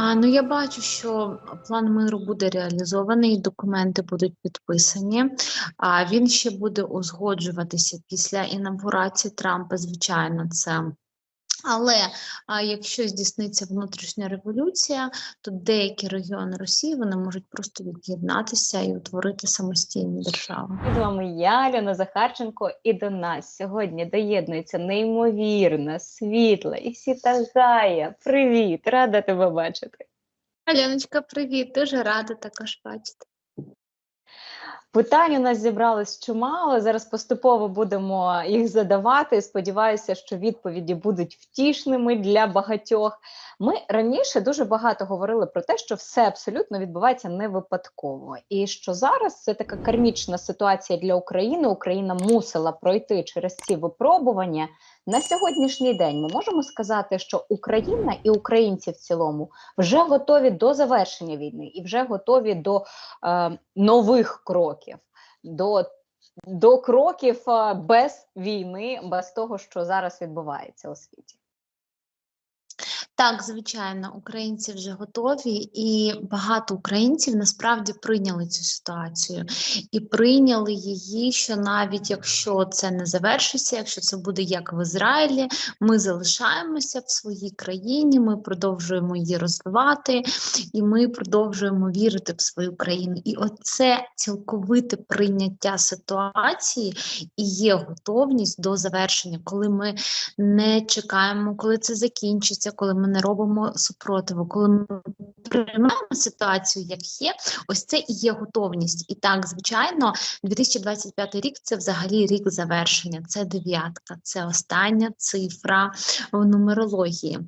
А, ну я бачу, що план миру буде реалізований, документи будуть підписані. А він ще буде узгоджуватися після інавгурації Трампа, звичайно, це. Але а, якщо здійсниться внутрішня революція, то деякі регіони Росії вони можуть просто від'єднатися і утворити самостійні держави. З вами я, Альона Захарченко, і до нас сьогодні доєднується неймовірна, світла і сітагая. Привіт, рада тебе бачити. Альоночка, привіт! Дуже рада також бачити. Питань у нас зібралось чимало. Зараз поступово будемо їх задавати. Сподіваюся, що відповіді будуть втішними для багатьох. Ми раніше дуже багато говорили про те, що все абсолютно відбувається не випадково, і що зараз це така кармічна ситуація для України. Україна мусила пройти через ці випробування. На сьогоднішній день ми можемо сказати, що Україна і українці в цілому вже готові до завершення війни і вже готові до е, нових кроків, до, до кроків е, без війни, без того, що зараз відбувається у світі. Так, звичайно, українці вже готові, і багато українців насправді прийняли цю ситуацію і прийняли її, що навіть якщо це не завершиться, якщо це буде як в Ізраїлі, ми залишаємося в своїй країні, ми продовжуємо її розвивати, і ми продовжуємо вірити в свою країну. І оце цілковите прийняття ситуації і є готовність до завершення, коли ми не чекаємо, коли це закінчиться, коли ми не робимо супротиву, коли ми приймаємо ситуацію, як є, ось це і є готовність. І так, звичайно, 2025 рік це взагалі рік завершення, це дев'ятка, це остання цифра в нумерології.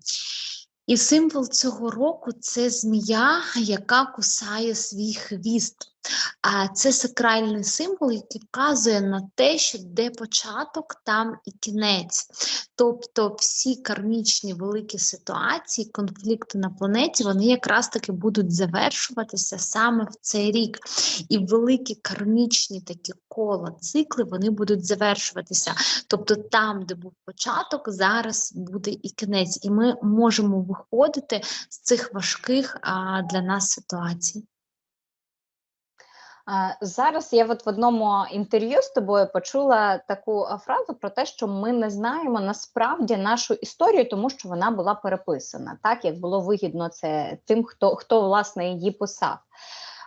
І символ цього року це змія, яка кусає свій хвіст. А це сакральний символ, який вказує на те, що де початок, там і кінець. Тобто всі кармічні великі ситуації, конфлікти на планеті, вони якраз таки будуть завершуватися саме в цей рік. І великі кармічні такі кола, цикли, вони будуть завершуватися. Тобто там, де був початок, зараз буде і кінець. І ми можемо виходити з цих важких а, для нас ситуацій. Зараз я от в одному інтерв'ю з тобою почула таку фразу про те, що ми не знаємо насправді нашу історію, тому що вона була переписана, так як було вигідно це тим, хто хто власне її писав.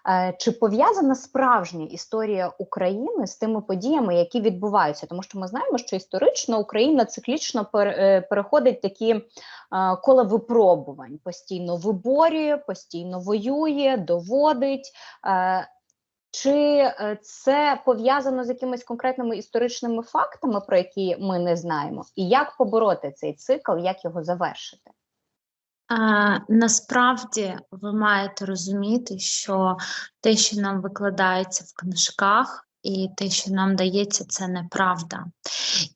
Е, чи пов'язана справжня історія України з тими подіями, які відбуваються? Тому що ми знаємо, що історично Україна циклічно е, переходить такі е, кола випробувань, постійно виборює, постійно воює, доводить. Чи це пов'язано з якимись конкретними історичними фактами, про які ми не знаємо, і як побороти цей цикл, як його завершити? А, Насправді ви маєте розуміти, що те, що нам викладається в книжках, і те, що нам дається, це неправда.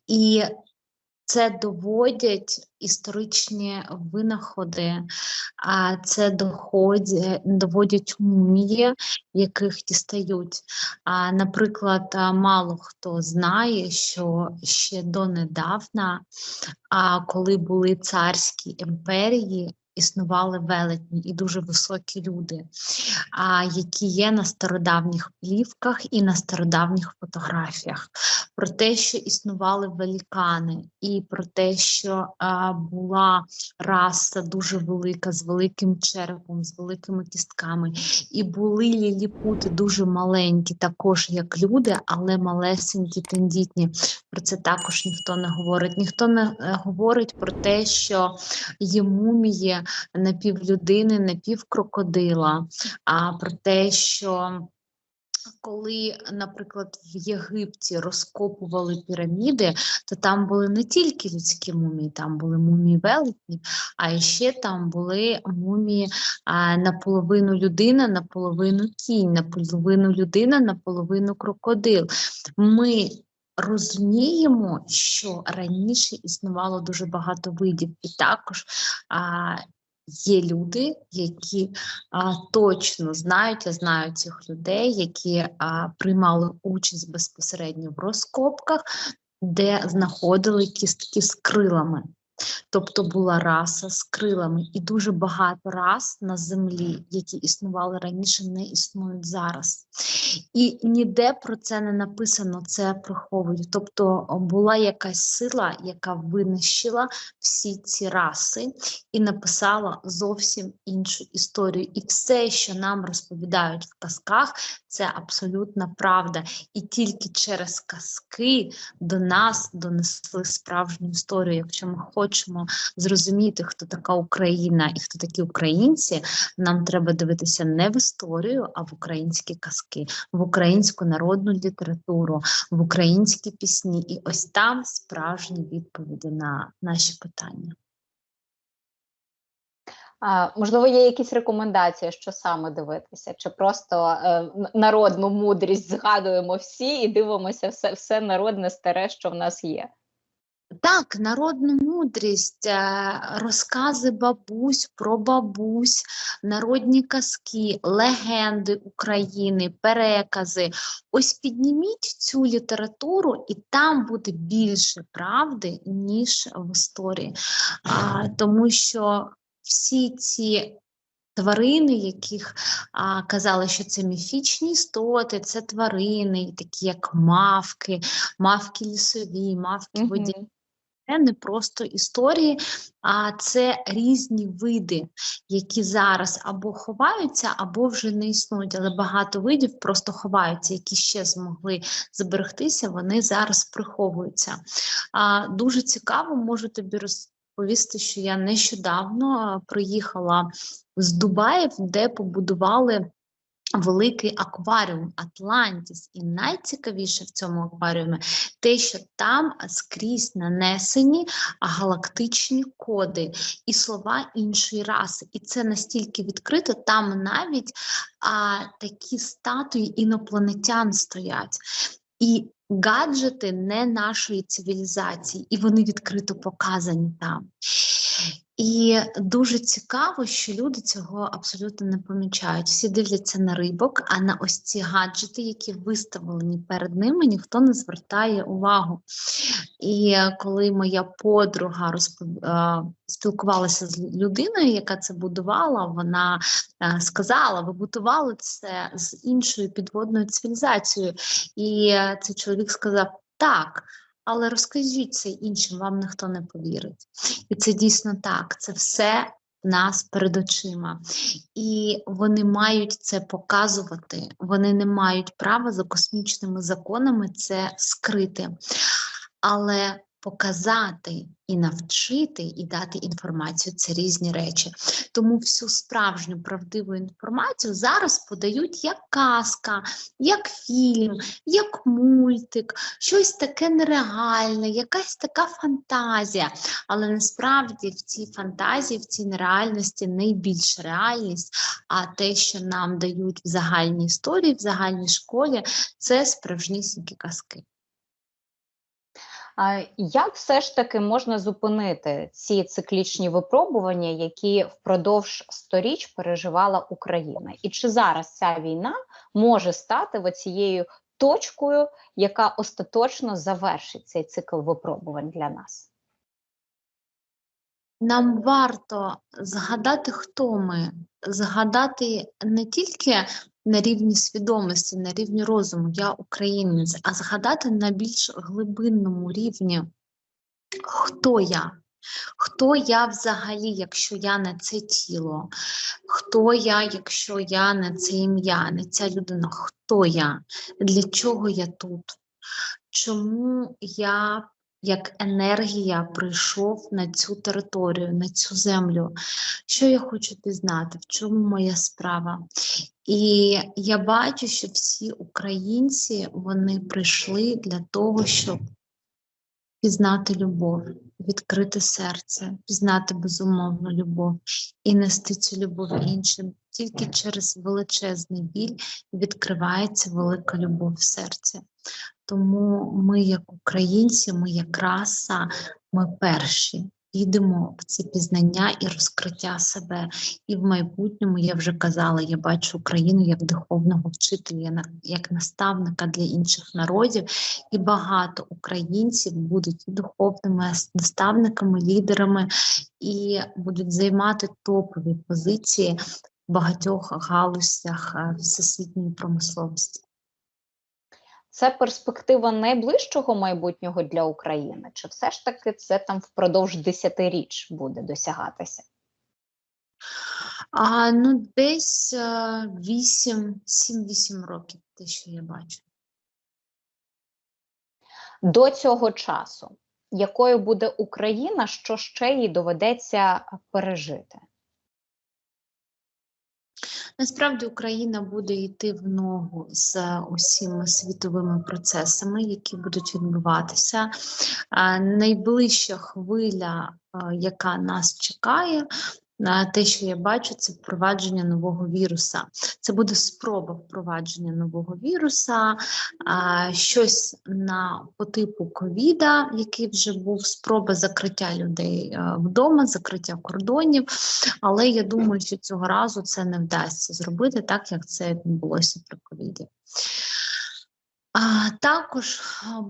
І це доводять історичні винаходи, а це доходять, доводять умії, яких дістають. А, Наприклад, мало хто знає, що ще донедавна, а коли були царські імперії, існували велетні і дуже високі люди, а, які є на стародавніх плівках і на стародавніх фотографіях, про те, що існували великани, і про те, що а, була раса дуже велика, з великим черепом, з великими кістками, і були ліліпути дуже маленькі, також як люди, але малесенькі, тендітні. Про це також ніхто не говорить. Ніхто не е, говорить про те, що є мумії напівлюдини, напівкрокодила, а про те, що коли, наприклад, в Єгипті розкопували піраміди, то там були не тільки людські мумії, там були мумії велетні, а ще там були мумії а, наполовину людина, наполовину кінь, наполовину людина, наполовину крокодил. Ми розуміємо, що раніше існувало дуже багато видів, і також а, Є люди, які а, точно знають, я знаю цих людей, які а, приймали участь безпосередньо в розкопках, де знаходили кістки з крилами. Тобто була раса з крилами, і дуже багато рас на землі, які існували раніше, не існують зараз. І ніде про це не написано, це приховують. Тобто була якась сила, яка винищила всі ці раси і написала зовсім іншу історію. І все, що нам розповідають в казках, це абсолютна правда. І тільки через казки до нас донесли справжню історію. Якщо ми хочемо зрозуміти, хто така Україна і хто такі українці, нам треба дивитися не в історію, а в українські казки, в українську народну літературу, в українські пісні. І ось там справжні відповіді на наші питання. А, можливо, є якісь рекомендації, що саме дивитися, чи просто е, народну мудрість згадуємо всі і дивимося все, все народне старе, що в нас є. Так, народну мудрість, е, розкази бабусь про бабусь, народні казки, легенди України, перекази. Ось підніміть цю літературу, і там буде більше правди, ніж в історії. А, тому що всі ці тварини, яких а, казали, що це міфічні істоти, це тварини, такі як мавки, мавки лісові, мавки водяні. Це не просто історії, а це різні види, які зараз або ховаються, або вже не існують. Але багато видів просто ховаються, які ще змогли зберегтися, вони зараз приховуються. А, дуже цікаво, можу тобі розповісти, що я нещодавно приїхала з Дубаїв, де побудували. Великий акваріум Атлантіс, і найцікавіше в цьому акваріумі те, що там скрізь нанесені галактичні коди і слова іншої раси. І це настільки відкрито, там навіть а, такі статуї інопланетян стоять. І гаджети не нашої цивілізації, і вони відкрито показані там. І дуже цікаво, що люди цього абсолютно не помічають. Всі дивляться на рибок, а на ось ці гаджети, які виставлені перед ними, ніхто не звертає увагу. І коли моя подруга розпов... е, спілкувалася з людиною, яка це будувала, вона е, сказала: ви будували це з іншою підводною цивілізацією. І е, цей чоловік сказав: так. Але розкажіть це іншим, вам ніхто не повірить. І це дійсно так, це все в нас перед очима. І вони мають це показувати, вони не мають права за космічними законами це скрити. Але показати і навчити, і дати інформацію це різні речі. Тому всю справжню правдиву інформацію зараз подають як казка, як фільм, як мультик, щось таке нереальне, якась така фантазія. Але насправді в цій фантазії, в цій нереальності найбільша реальність, а те, що нам дають в загальній історії, в загальній школі, це справжнісінькі казки. Як все ж таки можна зупинити ці циклічні випробування, які впродовж сторіч переживала Україна? І чи зараз ця війна може стати оцією точкою, яка остаточно завершить цей цикл випробувань для нас? Нам варто згадати, хто ми, згадати не тільки на рівні свідомості, на рівні розуму, я українець, а згадати на більш глибинному рівні, хто я. Хто я взагалі, якщо я не це тіло? Хто я, якщо я не це ім'я, не ця людина? Хто я? Для чого я тут? Чому я як енергія прийшов на цю територію, на цю землю? Що я хочу пізнати? В чому моя справа? І я бачу, що всі українці вони прийшли для того, щоб пізнати любов, відкрити серце, пізнати безумовну любов і нести цю любов іншим. Тільки через величезний біль відкривається велика любов в серці. Тому ми, як українці, ми як раса, ми перші підемо в ці пізнання і розкриття себе. І в майбутньому я вже казала, я бачу Україну як духовного вчителя, як наставника для інших народів, і багато українців будуть духовними наставниками, лідерами і будуть займати топові позиції в багатьох галузях е, всесвітньої промисловості. Це перспектива найближчого майбутнього для України, чи все ж таки це там впродовж десятиріч буде досягатися? А, ну, десь е, 8, 7-8 років, те, що я бачу. До цього часу, якою буде Україна, що ще їй доведеться пережити? Насправді Україна буде йти в ногу з усіма світовими процесами, які будуть відбуватися. Найближча хвиля, яка нас чекає, те, що я бачу, це впровадження нового віруса. Це буде спроба впровадження нового віруса, щось на по типу ковіда, який вже був, спроба закриття людей вдома, закриття кордонів. Але я думаю, що цього разу це не вдасться зробити так, як це відбулося при ковіді. Також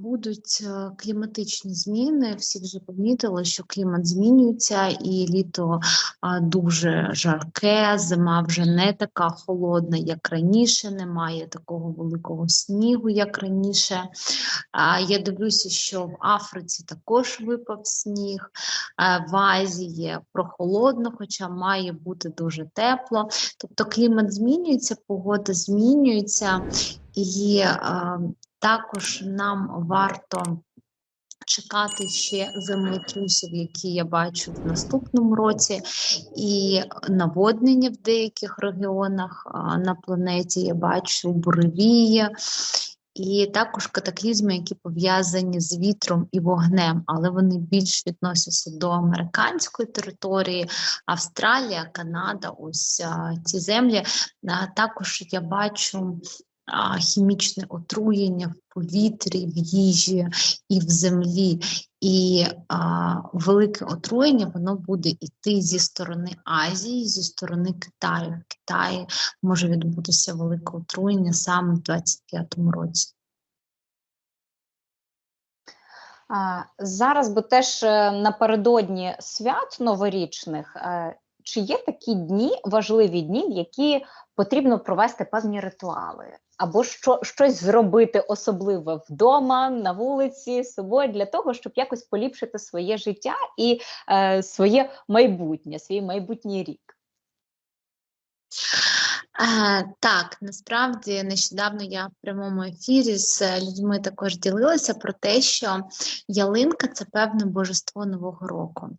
будуть е, кліматичні зміни. Всі вже помітили, що клімат змінюється, і літо дуже жарке, зима вже не така холодна, як раніше, немає такого великого снігу, як раніше. Я дивлюся, що в Африці також випав сніг, в Азії прохолодно, хоча має бути дуже тепло. Тобто клімат змінюється, погода змінюється, і е, також нам варто чекати ще землетрусів, які я бачу в наступному році, і наводнення в деяких регіонах а, на планеті я бачу буревії. І також катаклізми, які пов'язані з вітром і вогнем, але вони більш відносяться до американської території, Австралія, Канада, ось а, ці землі. А, також я бачу хімічне отруєння в повітрі, в їжі і в землі. І а, велике отруєння воно буде йти зі сторони Азії, зі сторони Китаю. В Китаї може відбутися велике отруєння саме в 25-му році. А, зараз, бо теж е, напередодні свят новорічних, е, чи є такі дні, важливі дні, в які потрібно провести певні ритуали, або що, щось зробити особливе вдома, на вулиці, з собою для того, щоб якось поліпшити своє життя і е, своє майбутнє, свій майбутній рік? Так, насправді нещодавно я в прямому ефірі з е, людьми також ділилася про те, що ялинка це певне божество Нового року.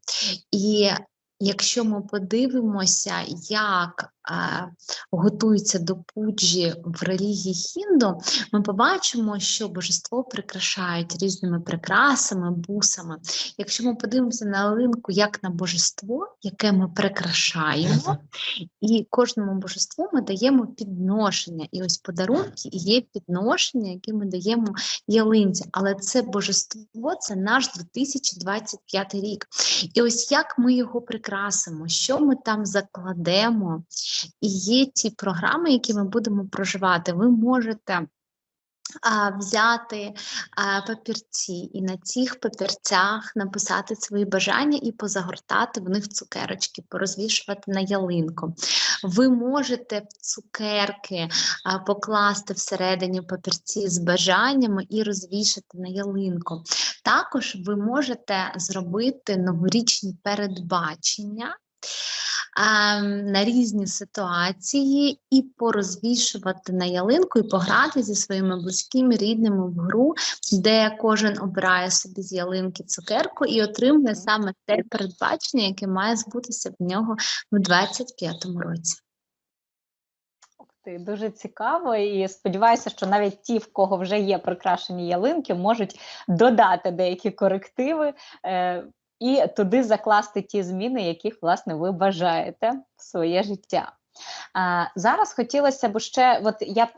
І якщо ми подивимося, як готуються до пуджі в релігії хінду, ми побачимо, що божество прикрашають різними прикрасами, бусами. Якщо ми подивимося на ялинку як на божество, яке ми прикрашаємо, і кожному божеству ми даємо підношення. І ось подарунки і є підношення, які ми даємо ялинці. Але це божество це наш 2025 рік. І ось як ми його прикрасимо, що ми там закладемо. І є ті програми, які ми будемо проживати. Ви можете а, взяти а, папірці і на цих папірцях написати свої бажання і позагортати в них цукерочки, порозвішувати на ялинку. Ви можете цукерки а, покласти всередині папірці з бажаннями і розвішати на ялинку. Також ви можете зробити новорічні передбачення. На різні ситуації і порозвішувати на ялинку, і пограти зі своїми близькими рідними в гру, де кожен обирає собі з ялинки цукерку і отримує саме те передбачення, яке має збутися в нього в 25-му році. Дуже цікаво, і сподіваюся, що навіть ті, в кого вже є прикрашені ялинки, можуть додати деякі корективи е, і туди закласти ті зміни, яких власне ви бажаєте в своє життя. А, Зараз хотілося б ще, от я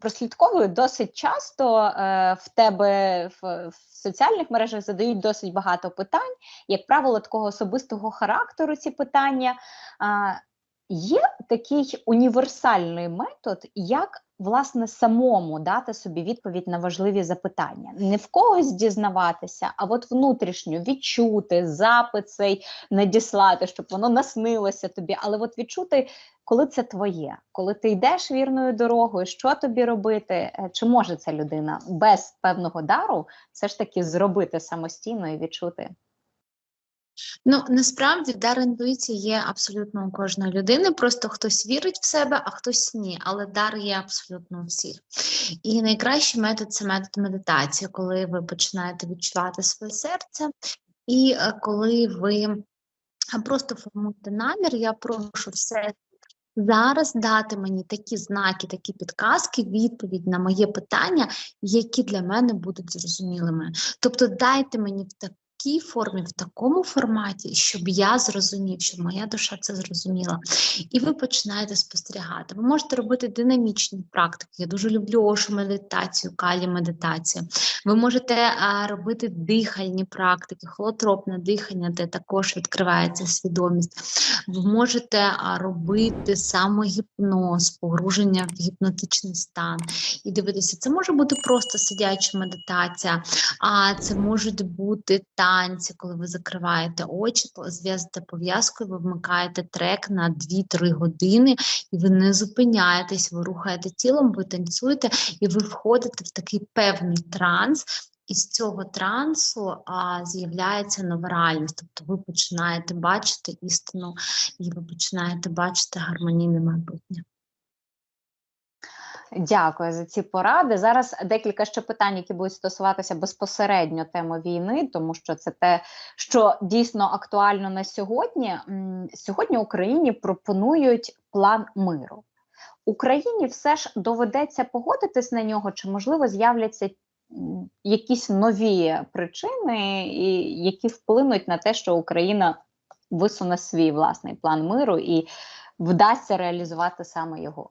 прослідковую досить часто е, в тебе в, в соціальних мережах задають досить багато питань, як правило, такого особистого характеру ці питання. Е, Є такий універсальний метод, як власне самому дати собі відповідь на важливі запитання, не в когось дізнаватися, а от внутрішньо відчути запит цей надіслати, щоб воно наснилося тобі, але от відчути, коли це твоє, коли ти йдеш вірною дорогою, що тобі робити, Е, чи може ця людина без певного дару все ж таки зробити самостійно і відчути? Ну, насправді дар інтуїції є абсолютно у кожної людини. Просто хтось вірить в себе, а хтось ні. Але дар є абсолютно у всіх. І найкращий метод це метод медитації, коли ви починаєте відчувати своє серце, і е, коли ви е, просто формуєте намір, я прошу все. Зараз дати мені такі знаки, такі підказки, відповідь на моє питання, які для мене будуть зрозумілими. Тобто дайте мені в такій формі, в такому форматі, щоб я зрозумів, щоб моя душа це зрозуміла. І ви починаєте спостерігати. Ви можете робити динамічні практики. Я дуже люблю ошу медитацію, калі медитацію. Ви можете а, робити дихальні практики, холотропне дихання, де також відкривається свідомість. Ви можете а, робити самогіпноз, погруження в гіпнотичний стан. І дивитися, це може бути просто сидяча медитація, а це можуть бути танці, коли ви закриваєте очі, зв'язуєте пов'язкою, ви вмикаєте трек на 2-3 години, і ви не зупиняєтесь, ви рухаєте тілом, ви танцюєте, і ви входите в такий певний транс. І з цього трансу а, з'являється нова реальність. Тобто ви починаєте бачити істину, і ви починаєте бачити гармонійне майбутнє. Дякую за ці поради. Зараз декілька ще питань, які будуть стосуватися безпосередньо теми війни, тому що це те, що дійсно актуально на сьогодні. Сьогодні Україні пропонують план миру. Україні все ж доведеться погодитись на нього, чи можливо з'являться якісь нові причини, які вплинуть на те, що Україна висуне свій власний план миру і вдасться реалізувати саме його.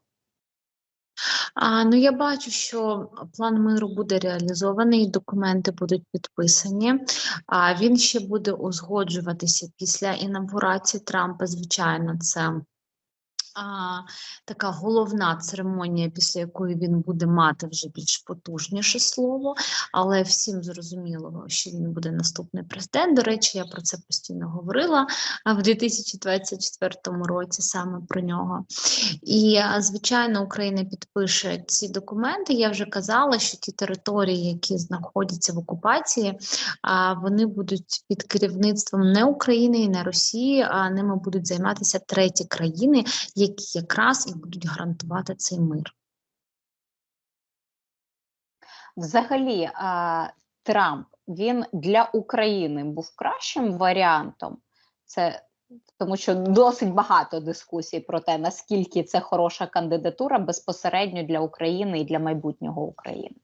А, ну, я бачу, що план миру буде реалізований, документи будуть підписані. А він ще буде узгоджуватися після інавгурації Трампа. Звичайно, це а, така головна церемонія, після якої він буде мати вже більш потужніше слово, але всім зрозуміло, що він буде наступний президент. До речі, я про це постійно говорила в 2024 році саме про нього. І, звичайно, Україна підпише ці документи. Я вже казала, що ті території, які знаходяться в окупації, вони будуть під керівництвом не України і не Росії, а ними будуть займатися треті країни, якраз і будуть гарантувати цей мир. Взагалі, а, Трамп він для України був кращим варіантом. Це тому, що досить багато дискусій про те, наскільки це хороша кандидатура безпосередньо для України і для майбутнього України.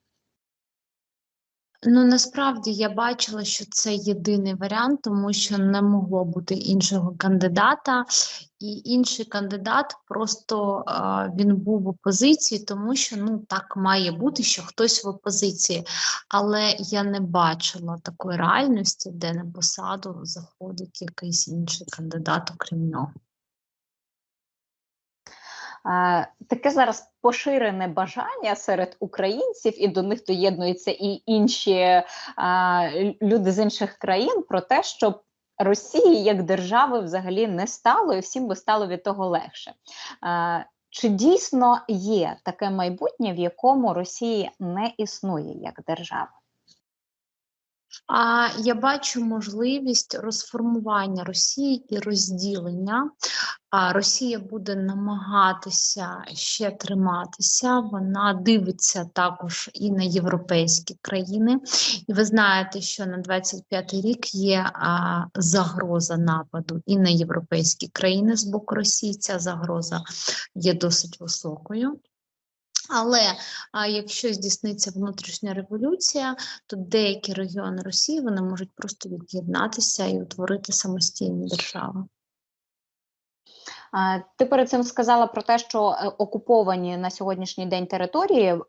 Ну насправді я бачила, що це єдиний варіант, тому що не могло бути іншого кандидата, і інший кандидат просто він був в опозиції, тому що ну так має бути, що хтось в опозиції. Але я не бачила такої реальності, де на посаду заходить якийсь інший кандидат, окрім нього. Таке зараз поширене бажання серед українців, і до них доєднуються і інші люди з інших країн про те, щоб Росії як держави взагалі не стало, і всім би стало від того легше. Чи дійсно є таке майбутнє, в якому Росії не існує як держава? А я бачу можливість розформування Росії і розділення. А Росія буде намагатися ще триматися. Вона дивиться також і на європейські країни. І ви знаєте, що на 25-й рік є а, загроза нападу і на європейські країни з боку Росії. Ця загроза є досить високою. Але а, якщо здійсниться внутрішня революція, то деякі регіони Росії вони можуть просто від'єднатися і утворити самостійні держави. Ти перед цим сказала про те, що е, окуповані на сьогоднішній день території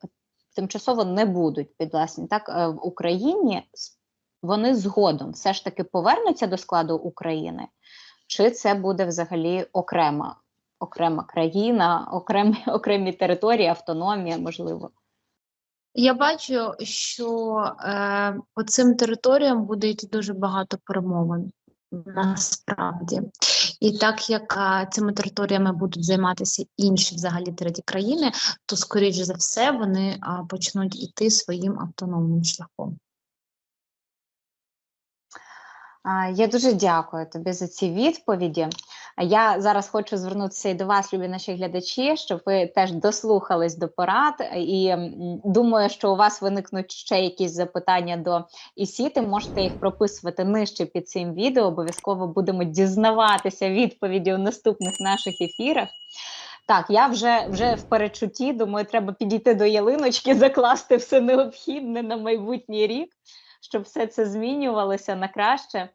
тимчасово не будуть підвласні. Так, е, в Україні вони згодом все ж таки повернуться до складу України, чи це буде взагалі окрема, окрема країна, окремі, окремі території, автономія, можливо. Я бачу, що е, по цим територіям буде йти дуже багато перемовин насправді. І так як е, цими територіями будуть займатися інші взагалі треті країни, то скоріш за все вони е, почнуть іти своїм автономним шляхом. Я дуже дякую тобі за ці відповіді. Я зараз хочу звернутися і до вас, любі наші глядачі, щоб ви теж дослухались до порад. І думаю, що у вас виникнуть ще якісь запитання до ІСІТи. Можете їх прописувати нижче під цим відео. Обов'язково будемо дізнаватися відповіді у наступних наших ефірах. Так, я вже, вже в перечутті. Думаю, треба підійти до ялиночки, закласти все необхідне на майбутній рік, щоб все це змінювалося на краще.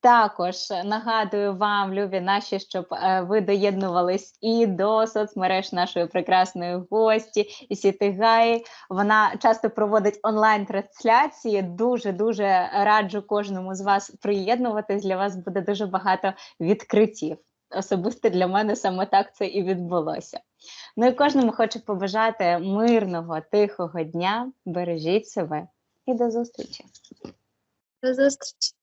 Також нагадую вам, любі наші, щоб е, ви доєднувались і до соцмереж нашої прекрасної гості і Сітигаї. Вона часто проводить онлайн-трансляції. Дуже дуже раджу кожному з вас приєднуватись. Для вас буде дуже багато відкриттів. Особисто для мене саме так це і відбулося. Ну і кожному хочу побажати мирного, тихого дня. Бережіть себе і до зустрічі! До зустрічі!